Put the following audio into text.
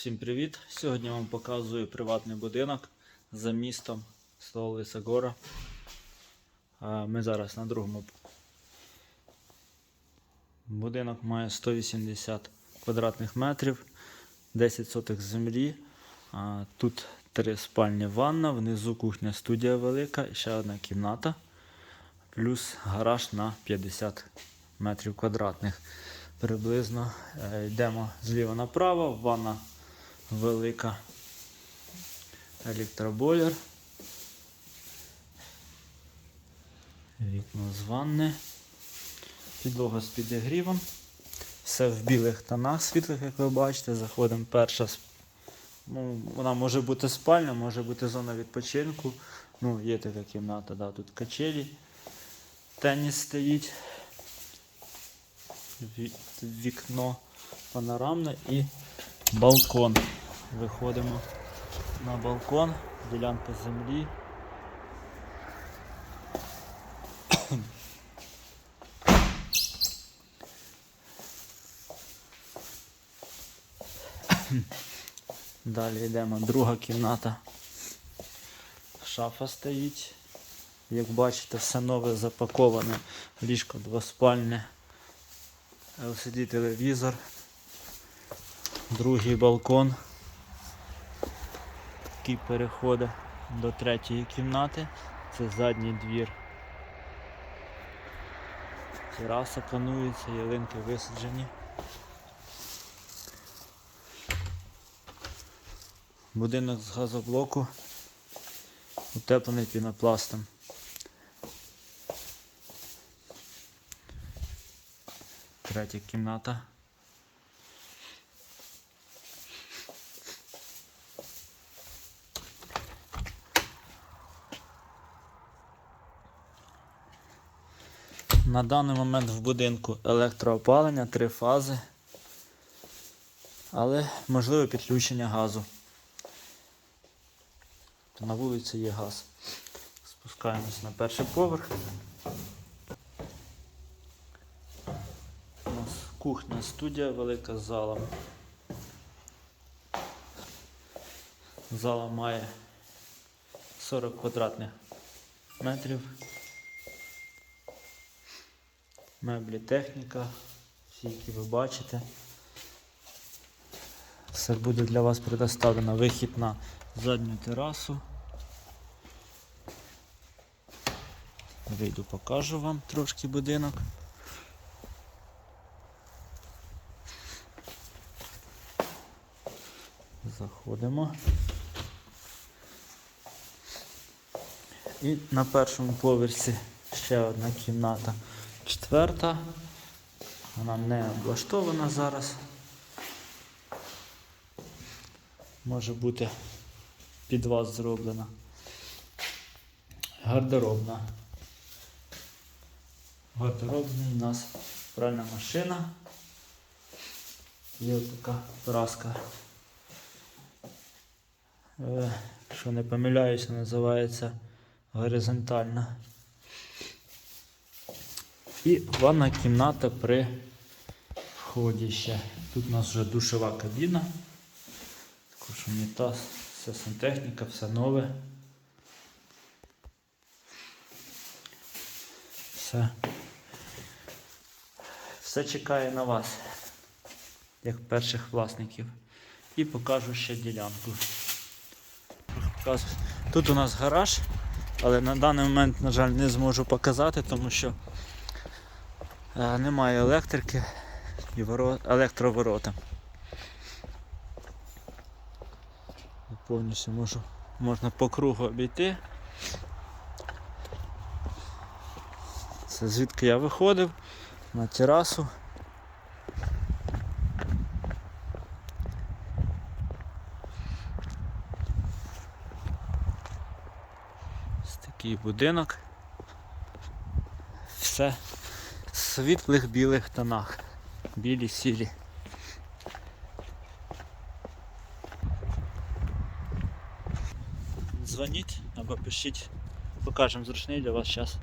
Всім привіт! Сьогодні я вам показую приватний будинок за містом село Лисогора. А Ми зараз на другому. Будинок має 180 квадратних метрів, 10 сотих землі. Тут три спальні ванна, внизу кухня студія велика і ще одна кімната, плюс гараж на 50 метрів квадратних. Приблизно Е, йдемо зліва направо, ванна велика електробойлер. Вікно з ванни. Підлога з підігрівом. Все в білих тонах світлих, як ви бачите. Заходимо перша. Ну, вона може бути спальня, може бути зона відпочинку. Ну, є така кімната, да, тут качелі. Теніс стоїть. Вікно панорамне і балкон. Виходимо на балкон, ділянка землі. Далі йдемо. Друга кімната. Шафа стоїть. Як бачите, все нове запаковане. Ліжко двоспальне. LCD телевізор. Другий балкон. Який переходить до третьої кімнати. Це задній двір. Тераса планується, ялинки висаджені. Будинок з газоблоку, утеплений пінопластом. Третя кімната. На даний момент в будинку електроопалення, три фази, але можливе підключення газу. На вулиці є газ. Спускаємось на перший поверх. У нас кухня, студія, велика зала. Зала має 40 квадратних метрів. Меблі, техніка, всі, які ви бачите. Все буде для вас предоставлено вихід на задню терасу. Вийду, покажу вам трошки будинок. Заходимо. І на першому поверсі ще одна кімната. Четверта. Вона не облаштована зараз. Може бути під вас зроблена. Гардеробна. Гардеробний у нас пральна машина. Є така праска. Е, Що не помиляюся, називається горизонтальна. І ванна кімната при вході ще. Тут у нас вже душова кабіна. Також унітаз, все сантехніка, все нове. Все. Все чекає на вас, як перших власників. І покажу ще ділянку. Тут у нас гараж, але на даний момент, на жаль, не зможу показати, тому що немає електрики і воро... електроворота. Повністю можу, можна по кругу обійти. Це звідки я виходив на терасу. Ось такий будинок. Все світлих білих тонах. Білі сірі. Дзвоніть або пишіть. Покажемо зручний для вас час.